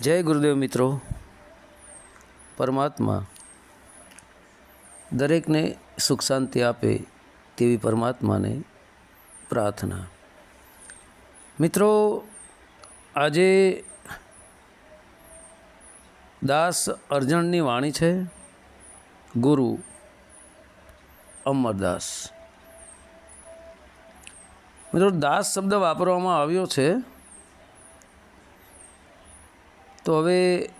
જય ગુરુદેવ મિત્રો. પરમાત્મા દરેકને સુખ શાંતિ આપે તેવી પરમાત્માને પ્રાર્થના. મિત્રો, આજે દાસ અર્જણની વાણી છે, ગુરુ અમરદાસ. મિત્રો, દાસ શબ્દ વાપરવામાં આવ્યો છે તો હવે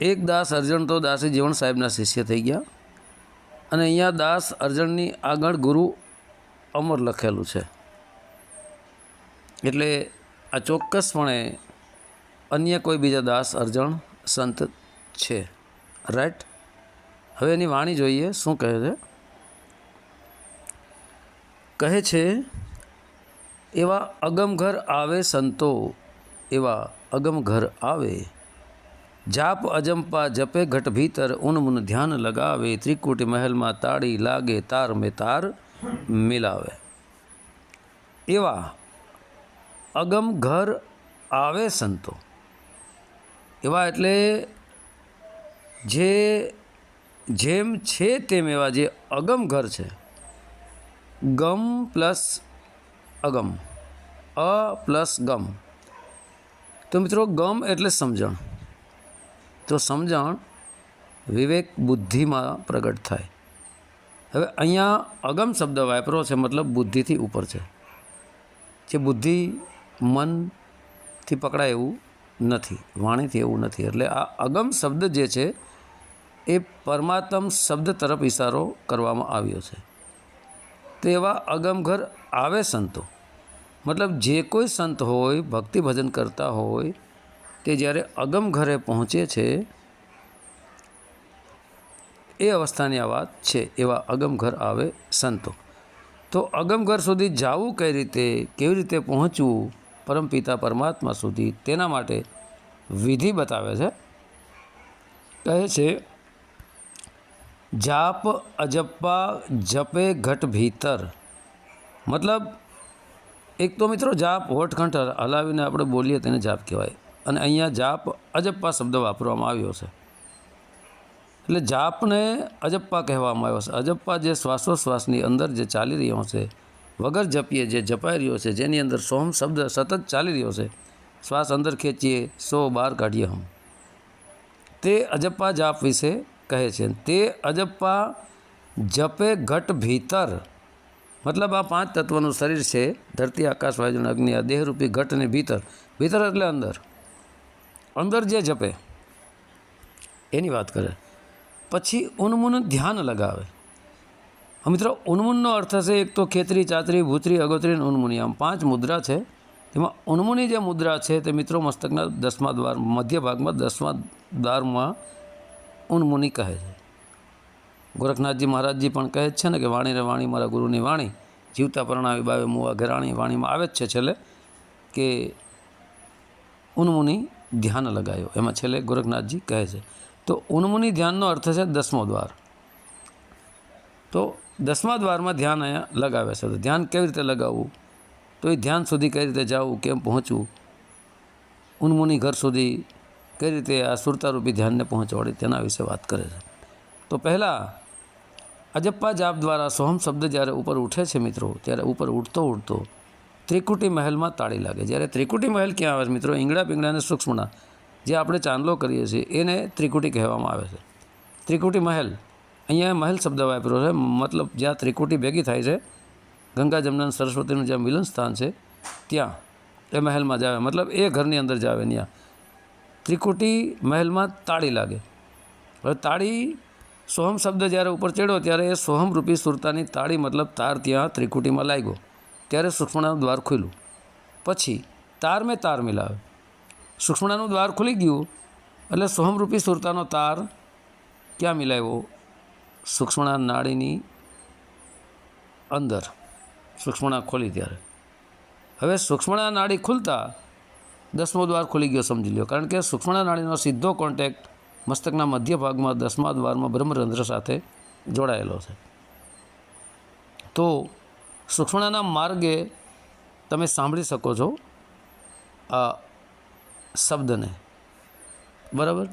એક દાસ અર્જણ તો દાસી જીવણ સાહેબના શિષ્ય થઈ ગયા. અને અહીંયા દાસ અર્જણની આગળ ગુરુ અમર લખેલું છે. એટલે આ ચોક્કસપણે અન્ય કોઈ બીજા દાસ અર્જણ સંત છે. રાઈટ હવે એની વાણી જોઈએ, શું કહે છે? કહે છે, એવા અગમઘર આવે સંતો એવા અગમ ઘર આવે. જાપ અજંપા જપે ઘટ ભીતર, ઉન મુન ધ્યાન લગાવે. ત્રિકુટી મહેલમાં તાળી લાગે, તાર મેં તાર મિલાવે. એવા અગમ ઘર આવે સંતો. એવા એટલે જે, જેમ છે તેમ એવા જે અગમ ઘર છે. ગમ પ્લસ અગમ. અ પ્લસ ગમ. તો મિત્રો ગમ એટલે સમજણ. તો સમજણ વિવેક બુદ્ધિમાં પ્રગટ થાય. હવે અહીંયા અગમ શબ્દ વાપરો છે, મતલબ બુદ્ધિથી ઉપર છે. જે બુદ્ધિ મનથી પકડાય એવું નથી, વાણીથી એવું નથી. એટલે આ અગમ શબ્દ જે છે, એ પરમાત્મ શબ્દ તરફ ઇશારો કરવામાં આવ્યો છે. તેવા અગમઘર આવે સંતો. મતલબ જે કોઈ સંત હોય, ભક્તિ ભજન કરતા હોય તે જ્યારે અગમ ઘરે પહોંચે છે, એ અવસ્થાની આ વાત છે, એવા અગમ ઘર આવે સંતો. તો અગમ ઘર સુધી જવું કઈ રીતે, કેવી રીતે પહોંચવું પરમપિતા પરમાત્મા સુધી, તેના માટે વિધિ બતાવે છે. કહે છે, જાપ અજપ્પા જપે ઘટ ભીતર. મતલબ એક તો મિત્રો જાપ હોઠકંઠ હલાવીને આપણે બોલીએ તેને જાપ કહેવાય. અને અહીંયા જાપ અજપ્પા શબ્દ વાપરવામાં આવ્યો છે. એટલે જાપને અજપ્પા કહેવામાં આવ્યો છે. અજપ્પા જે શ્વાસોશ્વાસની અંદર જે ચાલી રહ્યો છે, વગર જપીએ જે જપાઈ રહ્યો છે, જેની અંદર સોમ શબ્દ સતત ચાલી રહ્યો છે, શ્વાસ અંદર ખેંચીએ, સો બહાર કાઢીએ હમ. તે અજપ્પા જાપ વિશે કહે છે. તે અજપ્પા જપે ઘટ ભીતર મતલબ આ પાંચ તત્વનું શરીર છે, ધરતી, આકાશ, વાયુ અગ્નિ, આ દેહરૂપી ઘટને ભીતર. ભીતર એટલે અંદર. અંદર જે જપે, એની વાત કરે. પછી ઉન્મુન ધ્યાન લગાવે. મિત્રો, ઉન્મુનનો અર્થ છે એક તો ખેતરી, ચાતરી, ભૂતરી, અગોતરી અને ઉન્મુની. આમ પાંચ મુદ્રા છે. તેમાં ઉન્મુની જે મુદ્રા છે તે મિત્રો મસ્તકના દસમા દ્વાર મધ્ય ભાગમાં દસમા દ્વારમાં ઉન્મુની કહે છે. ગોરખનાથજી મહારાજજી પણ કહે છે ને કે વાણી રે વાણી મારા ગુરુની વાણી, જીવતા પરણાવી બાવે મુવા ઘરાણી વાણીમાં આવે જ છે છેલ્લે કે ઉન્મુની ધ્યાન લગાયો. એમાં છેલ્લે ગોરખનાથજી કહે છે. તો ઉન્મુની ધ્યાનનો અર્થ છે દસમો દ્વાર. તો દસમા દ્વારમાં ધ્યાન અહીંયા લગાવે છે. તો ધ્યાન કેવી રીતે લગાવવું? તો એ ધ્યાન સુધી કઈ રીતે જવું, કેમ પહોંચવું? ઉન્મુની ઘર સુધી કઈ રીતે આ સુરતારૂપી ધ્યાનને પહોંચવાડી તેના વિશે વાત કરે છે. તો પહેલાં અજપ્પા જાપ દ્વારા સોહમ શબ્દ જ્યારે ઉપર ઉઠે છે મિત્રો, ત્યારે ઉપર ઉઠતો ઉઠતો ત્રિકુટી મહેલમાં તાળી લાગે. જ્યારે ત્રિકુટી મહેલ ક્યાં આવે છે મિત્રો? ઈંગડા પિંગડા અને જે આપણે ચાંદલો કરીએ છીએ, એને ત્રિકુટી કહેવામાં આવે છે. ત્રિકુટી મહેલ, અહીંયા મહેલ શબ્દ વાપર્યો છે. મતલબ જ્યાં ત્રિકુટી ભેગી થાય છે, ગંગા જમના સરસ્વતીનું જ્યાં મિલન સ્થાન છે, ત્યાં એ મહેલમાં જાવે મતલબ એ ઘરની અંદર જાવે ત્યાં ત્રિકુટી મહેલમાં તાળી લાગે. હવે તાળી સોહમ શબ્દ જ્યારે ઉપર ચડ્યો ત્યારે એ સોહમ રૂપી સુરતાની તાળી, મતલબ તાર ત્યાં ત્રિકુટીમાં લાગ્યો. ત્યારે સૂક્ષ્મણાનું દ્વાર ખુલ્યું. પછી તાર મેં તાર મિલાવ્યો. સુક્ષ્મણાનું દ્વાર ખુલી ગયું એટલે સોહમરૂપી સુરતાનો તાર ક્યાં મિલાવ્યો? સુક્ષ્મણા નાળીની અંદર. સુક્ષ્મણા ખોલી ત્યારે. હવે સુક્ષ્મણા નાળી ખુલતા દસમો દ્વાર ખુલી ગયો, સમજી લ્યો. કારણ કે સુક્ષ્મણા નાળીનો સીધો કોન્ટેક્ટ મસ્તકના મધ્ય ભાગમાં દસમા દ્વારમાં બ્રહ્મરંધ્ર સાથે જોડાયેલો છે. તો સુક્ષ્મણાના માર્ગે તમે સાંભળી શકો છો આ શબ્દને. બરાબર?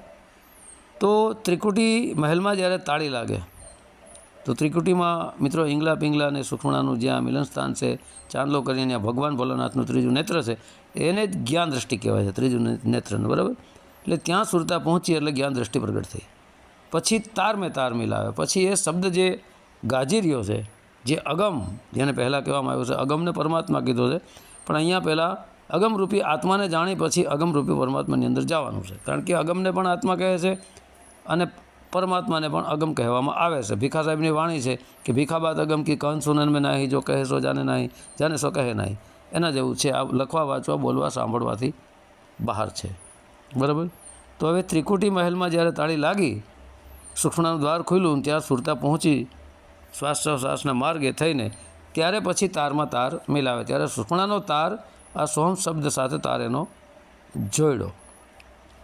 તો ત્રિકુટી મહેલમાં જ્યારે તાળી લાગે, તો ત્રિકુટીમાં મિત્રો ઇંગલા પિંગલા અને સુખમણાનું જ્યાં મિલન સ્થાન છે, ચાંદલો કરીને ભગવાન ભોલાનાથનું ત્રીજું નેત્ર છે, એને જ જ્ઞાન દ્રષ્ટિ કહેવાય છે, ત્રીજું નેત્રનું. બરાબર? એટલે ત્યાં સુરતા પહોંચી એટલે જ્ઞાન દ્રષ્ટિ પ્રગટ થઈ. પછી તાર મેં તાર મિલાવે પછી એ શબ્દ જે ગાજી રહ્યો છે, જે અગમ, જેને પહેલાં કહેવામાં આવ્યું છે, અગમને પરમાત્મા કીધો છે, પણ અહીંયા પહેલાં અગમરૂપી આત્માને જાણી પછી અગમરૂપી પરમાત્માની અંદર જવાનું છે. કારણ કે અગમને પણ આત્મા કહે છે અને પરમાત્માને પણ અગમ કહેવામાં આવે છે. ભીખા સાહેબની વાણી છે કે ભીખા બાદ અગમ કી કહન સુનન મેં નાહી, જો કહે સો જાને નાહી, જાને સો કહે નાહી. એના જેવું છે. આ લખવા, વાંચવા, બોલવા, સાંભળવાથી બહાર છે. બરાબર? તો હવે ત્રિકુટી મહેલમાં જ્યારે તાળી લાગી, સુખણાનું દ્વાર ખુલ્યું ત્યાં સુરતા પહોંચી, શ્વાસોશ્વાસના માર્ગે થઈને, ત્યારે પછી તારમાં તાર મિલાવે. ત્યારે સુખણાનો તાર આ સોહમ શબ્દ સાથે તાર એનો જોડ્યો.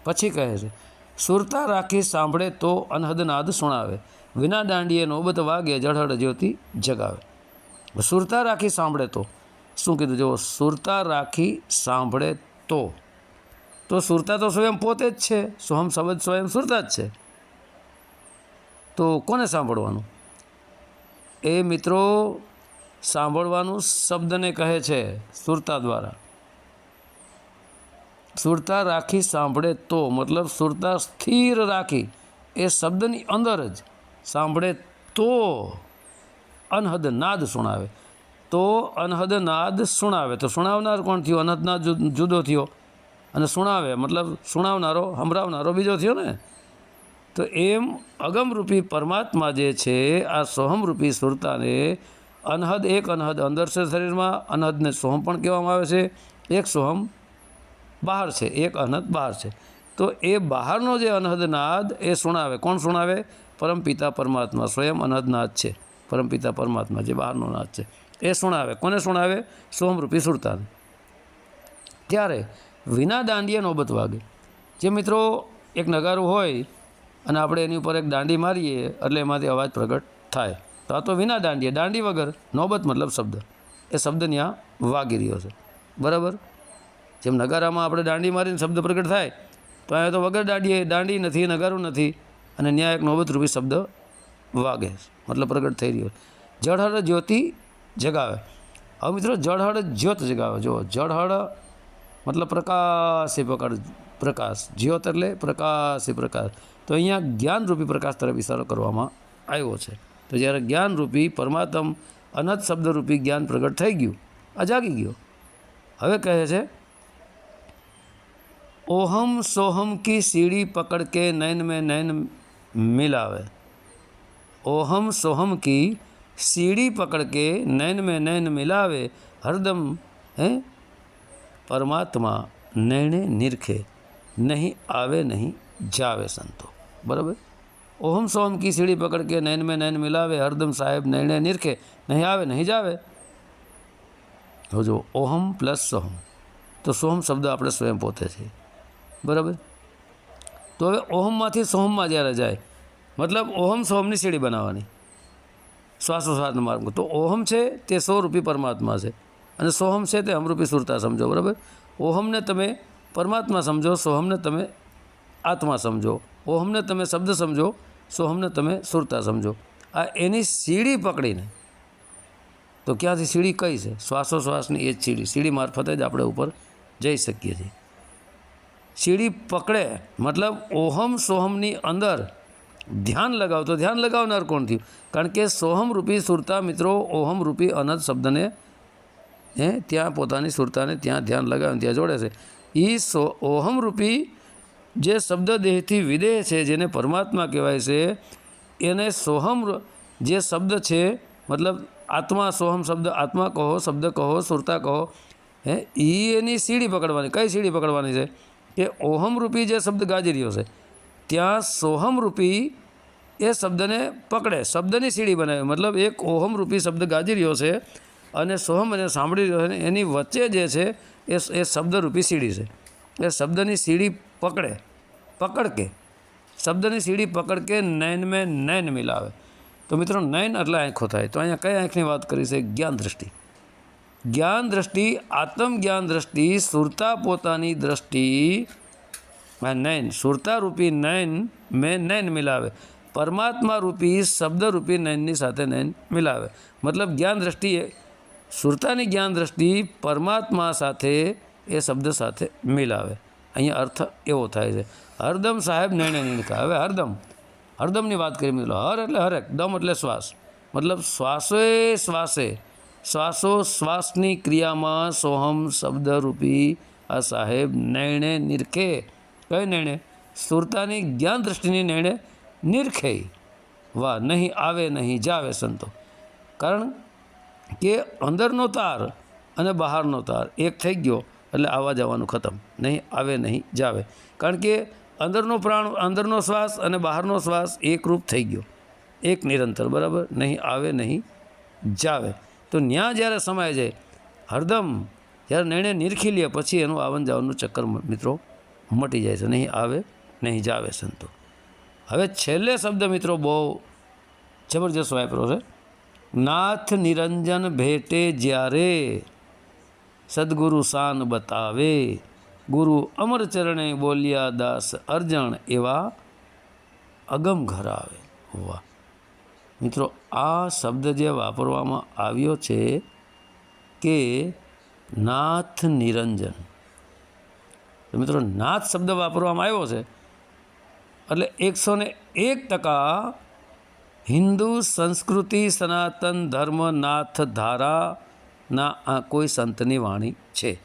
પછી કહે છે, સુરતા રાખી સાંભળે તો અનહદનાદ સુણાવે. વિના દાંડીએ નોબત વાગે, જળહળ જ્યોતિ જગાવે. સુરતા રાખી સાંભળે તો? શું કીધું? જુઓ સુરતા રાખી સાંભળે તો. તો સુરતા તો સ્વયં પોતે જ છે. સોહમ શબ્દ સ્વયં સુરતા જ છે. તો કોને સાંભળવાનું? એ મિત્રો સાંભળવાનું શબ્દને કહે છે સુરતા દ્વારા. સુરતા રાખી સાંભળે તો, મતલબ સુરતા સ્થિર રાખી, એ શબ્દની અંદર જ સાંભળે તો અનહદ નાદ સુણાવે. તો અનહદ નાદ સુણાવે. તો સુણાવનાર કોણ થયો? અનહદ નાદ જુદો થયો. અને સુણાવે, મતલબ સુણાવનારો, સંભળાવનારો બીજો થયો ને? તો એમ અગમરૂપી પરમાત્મા જે છે, આ સોહમરૂપી સુરતાને અનહદ, એક અનહદ અંદર છે શરીરમાં, અનહદને સોહમ પણ કહેવામાં આવે છે. એક સોહમ બહાર છે, એક અનહદ બહાર છે. તો એ બહારનો જે અનહદ નાદ એ સુણાવે. કોણ સુણાવે? પરમપિતા પરમાત્મા, સ્વયં અનહદ નાદ છે પરમપિતા પરમાત્મા જે બહારનો નાદ છે. એ સુણાવે. કોને સુણાવે? સોહમરૂપી સુરતાને. ત્યારે વિના દાંડીએ નોબત વાગે. જે મિત્રો એક નગારું હોય અને આપણે એની ઉપર એક દાંડી મારીએ એટલે એમાંથી અવાજ પ્રગટ થાય. તો આ તો વિના દાંડીએ દાંડી વગર નોબત મતલબ શબ્દ. એ શબ્દ ત્યાં વાગી રહ્યો છે. બરાબર? જેમ નગારામાં આપણે દાંડી મારીને શબ્દ પ્રગટ થાય, તો અહીંયા તો વગર દાંડીએ દાંડી નથી, નગારું નથી અને ન્યાય એક નોબતરૂપી શબ્દ વાગે મતલબ પ્રગટ થઈ રહ્યો જળહળ જ્યોતિ જગાવે. હવે મિત્રો, જળહળ જ્યોત જગાવે. જો જળહળ મતલબ પ્રકાશ એ પકડ પ્રકાશ જ્યોત એટલે પ્રકાશ એ પ્રકાશ તો અહીંયા જ્ઞાનરૂપી પ્રકાશ તરફ ઇશારો કરવામાં આવ્યો છે તો જ્યારે જ્ઞાનરૂપી પરમાત્મ અનંત શબ્દરૂપી જ્ઞાન પ્રગટ થઈ ગયું આ જાગી ગયો હવે કહે છે ओहम सोहम की सीढ़ी पकड़ के नैन में नैन मिलावे ओहम सोहम की सीढ़ी पकड़ के नैन में नैन मिलावे हरदम है પરમાત્મા નૈણે નિરખે, નહીં આવે, નહીં જાવે સંતો. બરાબર? ઓહમ સોહમ કી સીડી પકડ કે નૈન મેં નૈન મિલાવે, હરદમ સાહેબ નૈણે નિરખે, નહીં આવે, નહીં જાવે. હવે જો ઓહમ પ્લસ સોહમ, તો સોહમ શબ્દ આપણે સ્વયં પોતે છે. બરાબર? તો હવે ઓહમમાંથી સોહમમાં જ્યારે જાય, મતલબ ઓહમ સોહમની સીડી બનાવવાની. શ્વાસોશ્વાસનો માર્ગ. તો ઓહમ છે તે સો રૂપી પરમાત્મા છે. અને સોહમ છે તે અમરૂપી સુરતા સમજો, બરાબર? ઓહમને તમે પરમાત્મા સમજો, સોહમને તમે આત્મા સમજો. ઓહમને તમે શબ્દ સમજો, સોહમને તમે સુરતા સમજો. આ એની સીડી પકડીને, તો ક્યાંથી સીડી? કઈ છે? શ્વાસોશ્વાસની એ જ સીડી. સીડી મારફતે જ આપણે ઉપર જઈ શકીએ છીએ. સીડી પકડે, મતલબ ઓહમ સોહમની અંદર ધ્યાન લગાવ, તો ધ્યાન લગાવનાર કોણ થયું? કારણ કે સોહમ રૂપી સુરતા મિત્રો, ઓહમ રૂપી અનદ શબ્દને હે? ત્યાં પોતાની સુરતાને ત્યાં ધ્યાન લગાવીને ત્યાં જોડે છે. એ સો ઓહમ રૂપી જે શબ્દ દેહથી વિદેહ છે, જેને પરમાત્મા કહેવાય છે, એને સોહમ જે શબ્દ છે, મતલબ આત્મા સોહમ શબ્દ, આત્મા કહો, શબ્દ કહો, સુરતા કહો, હે? એ એની સીડી પકડવાની, કઈ સીડી પકડવાની છે? કે ઓહમ રૂપી જે શબ્દ ગાજી રહ્યો છે. ત્યાં સોહમ રૂપી એ શબ્દને પકડે, શબ્દની સીડી બનાવે. મતલબ એક ઓહમ રૂપી શબ્દ ગાજી રહ્યો છે. और सोहम ने सांभी एनी वच्चे ये शब्दरूपी सीढ़ी से शब्द शब्दनी सीढ़ी पकड़े पकड़ के शब्द शब्दनी सीढ़ी पकड़ के नैन में नैन मिलावे तो मित्रों नैन एट आँख थाय तो अँ कई आँखनी बात करी से ज्ञान दृष्टि ज्ञान दृष्टि आत्म ज्ञान दृष्टि सुरता पोता दृष्टि नैन सुरता रूपी नैन में नैन मिलावे परमात्मा रूपी शब्द रूपी नयन साथ नैन मिलावे मतलब ज्ञान दृष्टि સુરતાની જ્ઞાન દ્રષ્ટિ પરમાત્મા સાથે એ શબ્દ સાથે મિલાવે. અહીંયા અર્થ એવો થાય છે. હરદમ સાહેબ નિર્ણય નિર્ણય હવે હરદમ. હરદમની વાત કરી મિત્રો. હર એટલે હરેક, દમ એટલે શ્વાસ. મતલબ શ્વાસે શ્વાસે. શ્વાસો શ્વાસની ક્રિયામાં સોહમ શબ્દરૂપી આ સાહેબ નિર્ણય નિરખે. કયો નિર્ણય? સુરતાની જ્ઞાન દ્રષ્ટિની નિર્ણય નિરખે. વાહ, નહીં આવે નહીં, જાવે સંતો. કારણ કે અંદરનો તાર અને બહારનો તાર એક થઈ ગયો એટલે આવવા જવાનું ખતમ. નહીં, આવે નહીં, જાવે. કારણ કે અંદરનો પ્રાણ, અંદરનો શ્વાસ અને બહારનો શ્વાસ એકરૂપ થઈ ગયો. એક નિરંતર, બરાબર? નહીં, આવે નહીં, જાવે. તો ન્યા જ્યારે સમાય જાય, હરદમ જ્યારે નિર્ણય નિરખી લે, પછી એનું આવન જવાનું ચક્કર મિત્રો, મટી જાય છે. નહીં, આવે નહીં, જાવે સંતો. હવે છેલ્લે શબ્દ મિત્રો બહુ જબરજસ્ત વાપરો છે. નાથ નિરંજન ભેટે જ્યારે સદગુરુ શાન બતાવે. ગુરુ અમરચરણે બોલ્યા, દાસ અર્જણ એવા અગમ ઘર આવે. વાહ. મિત્રો, આ શબ્દ જે વાપરવામાં આવ્યો છે કે નાથ નિરંજન. મિત્રો, નાથ શબ્દ વાપરવામાં આવ્યો છે. એટલે એકસો ને એક ટકા હિન્દુ સંસ્કૃતિ સનાતન ધર્મ નાથ ધારાના આ કોઈ સંતની વાણી છે.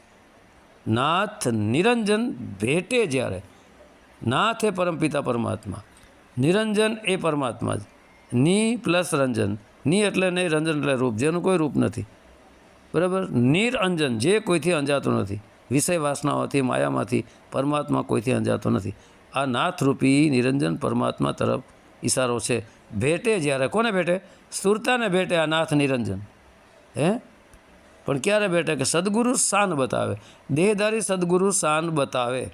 નાથ નિરંજન ભેટે જ્યારે, નાથ એ પરમપિતા પરમાત્મા, નિરંજન એ પરમાત્મા જ. ની પ્લસ રંજન, ની એટલે નહીં, રંજન એટલે રૂપ, જેનું કોઈ રૂપ નથી. બરાબર? નિરંજન, જે કોઈથી અંજાતું નથી. વિષય વાસનાઓથી, માયામાંથી પરમાત્મા કોઈથી અંજાતો નથી. આ નાથરૂપી નિરંજન પરમાત્મા તરફ ઈશારો છે. ભેટે જ્યારે, કોને ભેટે? સુરતાને ભેટે આ નાથ નિરંજન. હે? પણ ક્યારે ભેટે? કે સદગુરુ શાન બતાવે. દેહધારી સદગુરુ શાન બતાવે.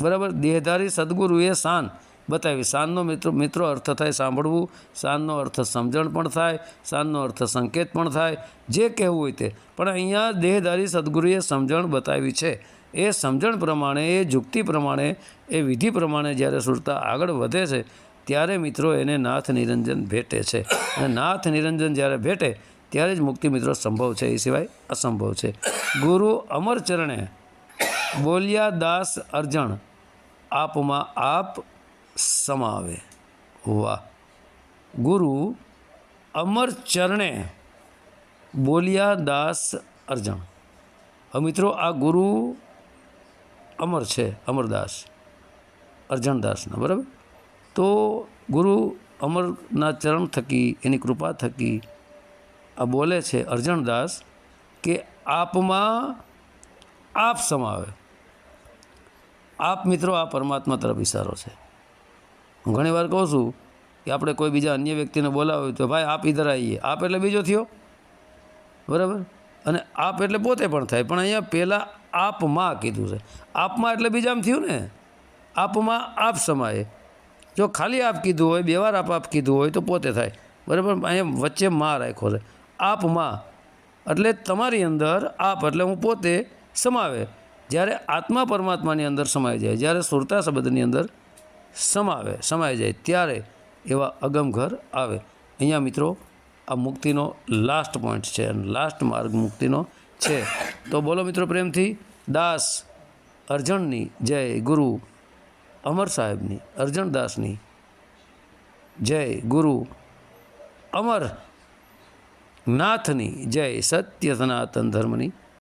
બરાબર? દેહધારી સદગુરુએ શાન બતાવી. શાનનો મિત્રો મિત્રો અર્થ થાય સાંભળવું, શાનનો અર્થ સમજણ પણ થાય, શાનનો અર્થ સંકેત પણ થાય, જે કહેવું હોય તે. પણ અહીંયા દેહધારી સદગુરુએ સમજણ બતાવી છે. એ સમજણ પ્રમાણે, એ જુક્તિ પ્રમાણે, એ વિધિ પ્રમાણે જ્યારે સુરતા આગળ વધે છે ત્યારે મિત્રો એને નાથ નિરંજન ભેટે છે. અને નાથ નિરંજન જ્યારે ભેટે, ત્યારે જ મુક્તિ મિત્રો સંભવ છે. એ સિવાય અસંભવ છે. ગુરુ અમર ચરણે બોલ્યા, દાસ અર્જણ, આપમાં આપ સમાવે. વાહ. ગુરુ અમર ચરણે બોલ્યા, દાસ અર્જણ. હવે મિત્રો આ ગુરુ અમર છે. અમરદાસ. અર્જણદાસના, બરાબર? તો ગુરુ અમરના ચરણ થકી, એની કૃપા થકી આ બોલે છે અર્જણદાસ કે આપમાં આપ સમાવે. આપ મિત્રો આ પરમાત્મા તરફ ઇશારો છે. હું ઘણી વાર કહું છું કે આપણે કોઈ બીજા અન્ય વ્યક્તિને બોલાવ્યું તો ભાઈ આપ ઇધર આવીએ આપ એટલે બીજો થયો. બરાબર? અને આપ એટલે પોતે પણ થાય. પણ અહીંયા પહેલાં આપમાં કીધું છે. આપમાં એટલે બીજામાં થયું ને? આપમાં આપ સમાય. જો ખાલી આપ કીધું હોય, બે વાર આપ આપ કીધું હોય તો પોતે થાય. બરાબર? અહીંયા વચ્ચે માં રાખ્યો છે. આપમાં એટલે તમારી અંદર આપ, એટલે હું પોતે સમાવે. જ્યારે આત્મા પરમાત્માની અંદર સમાઈ જાય, જ્યારે સુરતા શબ્દની અંદર સમાવે, સમાઈ જાય, ત્યારે એવા અગમ ઘર આવે. અહીંયા મિત્રો, આ મુક્તિનો લાસ્ટ પોઈન્ટ છે અને લાસ્ટ માર્ગ મુક્તિનો છે. તો બોલો મિત્રો પ્રેમથી, દાસ અર્જણની જય ગુરુ. અમર સાહેબની અર્જણદાસની જય ગુરુ અમર નાથની જય સત્ય સનાતન ધર્મની